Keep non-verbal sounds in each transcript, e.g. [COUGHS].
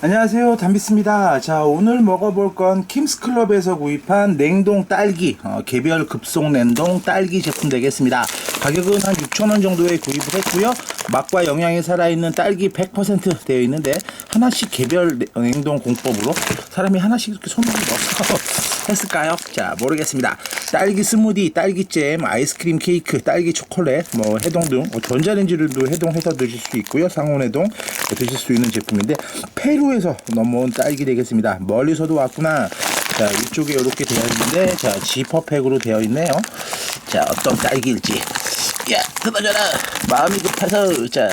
안녕하세요. 담비스입니다. 자 오늘 먹어볼 건 킴스클럽에서 구입한 냉동 딸기 어, 개별 급속 냉동 딸기 제품 되겠습니다. 가격은 한 6,000원 정도에 구입을 했고요. 맛과 영양이 살아있는 딸기 100% 되어 있는데 하나씩 개별 냉- 냉동 공법으로 사람이 하나씩 이렇게 손으로 넣어서 [LAUGHS] 했을까요? 자 모르겠습니다. 딸기 스무디, 딸기잼, 아이스크림 케이크, 딸기 초콜릿, 뭐 해동 등 어, 전자레인지로도 해동해서 드실 수 있고요. 상온 해동 드실 수 있는 제품인데 페루에서 넘어온 딸기 되겠습니다 멀리서도 왔구나 자 이쪽에 이렇게 되어 있는데 자 지퍼팩으로 되어 있네요 자 어떤 딸기일지 야 뜯어져라 마음이 급해서 자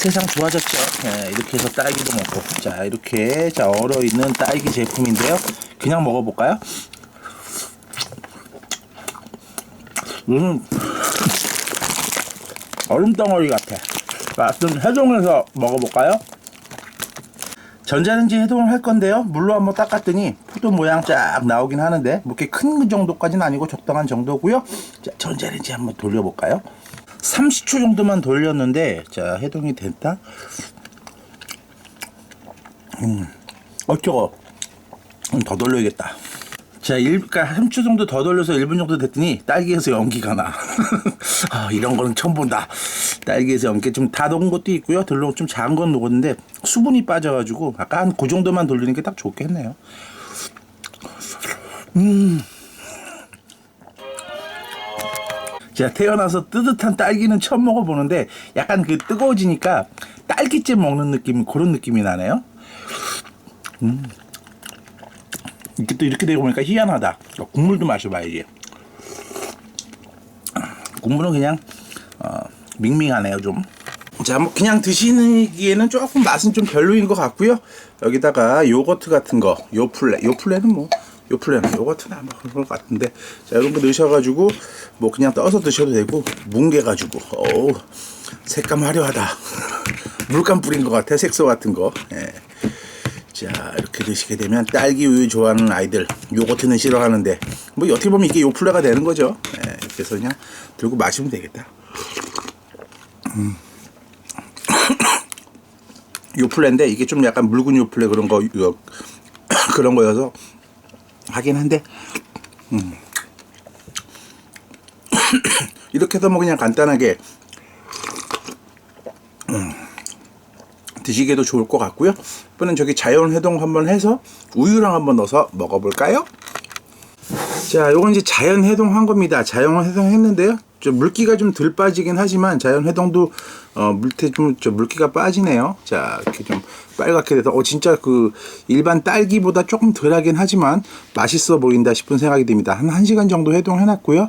세상 좋아졌죠. 네, 이렇게 해서 딸기도 먹고. 자, 이렇게 자 얼어 있는 딸기 제품인데요. 그냥 먹어볼까요? 음, 얼음 덩어리 같아. 맛은 해동해서 먹어볼까요? 전자레인지 해동을 할 건데요. 물로 한번 닦았더니 포도 모양 쫙 나오긴 하는데 뭐 이렇게 큰 정도까지는 아니고 적당한 정도고요. 자, 전자레인지 한번 돌려볼까요? 30초 정도만 돌렸는데 자 해동이 됐다. 음, 어쩌고 음, 더 돌려야겠다. 자, 1, 그러니까 3초 정도 더 돌려서 1분 정도 됐더니 딸기에서 연기가 나. [LAUGHS] 아, 이런 거는 처음 본다. 딸기에서 연기 좀다 녹은 것도 있고요. 들로 좀 작은 건 녹았는데 수분이 빠져가지고 아까 한 그 정도만 돌리는 게 딱 좋겠네요. 제가 태어나서 뜨뜻한 딸기는 처음 먹어보는데 약간 그 뜨거워지니까 딸기잼 먹는 느낌 그런 느낌이 나네요. 음. 이렇게 또 이렇게 되고 보니까 희한하다. 국물도 마셔봐야지. 국물은 그냥 어, 밍밍하네요 좀. 자, 뭐 그냥 드시기에는 조금 맛은 좀 별로인 것 같고요. 여기다가 요거트 같은 거, 요플레, 요플레는 뭐 요플레는 요거트나 뭐 그런 것 같은데, 자 이런 거 넣으셔가지고 뭐 그냥 떠서 드셔도 되고 뭉개가지고, 어우 색감 화려하다. [LAUGHS] 물감 뿌린 것 같아, 색소 같은 거. 예. 자 이렇게 드시게 되면 딸기 우유 좋아하는 아이들 요거트는 싫어하는데 뭐 어떻게 보면 이게 요플레가 되는 거죠. 예, 해서 그냥 들고 마시면 되겠다. [COUGHS] 요플레인데 이게 좀 약간 묽은 요플레 그런 거 [COUGHS] 그런 거여서 하긴 한데 음. [COUGHS] 이렇게 해서 뭐 그냥 간단하게 음, 드시기에도 좋을 것 같고요. 이번엔 저기 자연 해동 한번 해서 우유랑 한번 넣어서 먹어볼까요? 자, 요건 이제 자연 해동한 겁니다. 자연 해동했는데요. 좀 물기가 좀 덜 빠지긴 하지만 자연 해동도 어, 물태 좀 저 물기가 빠지네요. 자, 이렇게 좀 빨갛게 돼서 어 진짜 그 일반 딸기보다 조금 덜하긴 하지만 맛있어 보인다 싶은 생각이 듭니다. 한 1시간 정도 해동해 놨고요.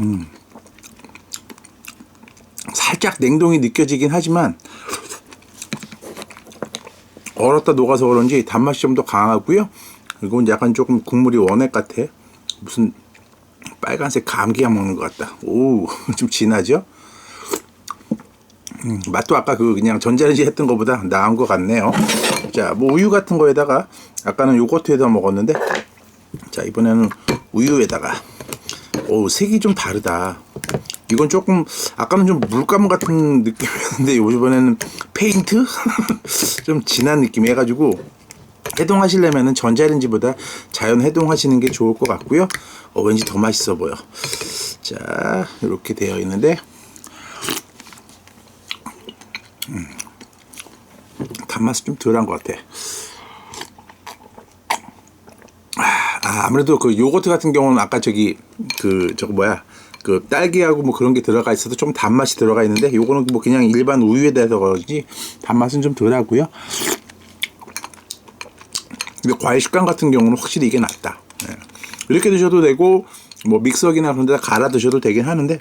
음. 살짝 냉동이 느껴지긴 하지만 얼었다 녹아서 그런지 단맛이 좀 더 강하고요. 그리고 약간 조금 국물이 원액 같아. 무슨 빨간색 감기약 먹는 것 같다. 오, [LAUGHS] 좀 진하죠? 음, 맛도 아까 그 그냥 전자레인지 했던 것보다 나은 것 같네요. 자, 뭐 우유 같은 거에다가 아까는 요거트에다 먹었는데 자 이번에는 우유에다가 오 색이 좀 다르다. 이건 조금 아까는 좀 물감 같은 느낌이었는데 이번에는 페인트 [LAUGHS] 좀 진한 느낌 해가지고 해동하시려면은 전자레인지보다 자연 해동하시는 게 좋을 것 같고요. 어, 왠지 더 맛있어 보여. 자 이렇게 되어 있는데 음, 단맛이 좀 덜한 것 같아. 아, 아무래도 그 요거트 같은 경우는 아까 저기 그 저거 뭐야 그 딸기하고 뭐 그런 게 들어가 있어서 좀 단맛이 들어가 있는데 요거는 뭐 그냥 일반 우유에 대해서 그런지 단맛은 좀 덜하고요. 근데 과일 식감 같은 경우는 확실히 이게 낫다. 예. 이렇게 드셔도 되고 뭐 믹서기나 그런 데다 갈아 드셔도 되긴 하는데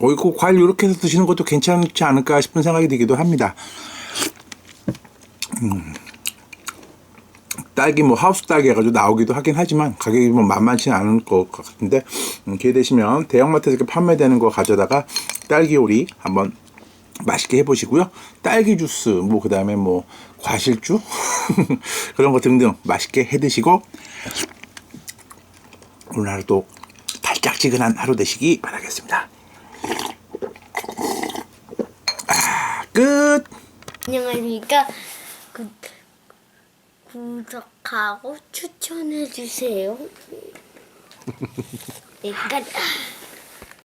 어, 이거 과일 이렇게 해서 드시는 것도 괜찮지 않을까 싶은 생각이 들기도 합니다. 딸기 뭐 하우스 딸기 해가지고 나오기도 하긴 하지만 가격이 뭐 만만치 않은 것 같은데 음, 기회 되시면 대형마트에서 판매되는 거 가져다가 딸기 요리 한번 맛있게 해보시고요. 딸기 주스 뭐 그 다음에 뭐 과실주 [LAUGHS] 그런 거 등등 맛있게 해 드시고 오늘 하루도 달짝지근한 하루 되시기 바라겠습니다. 아, 끝. 끝. 안녕하십니까. 구, 구독하고 추천해주세요. [LAUGHS] 네, 끝.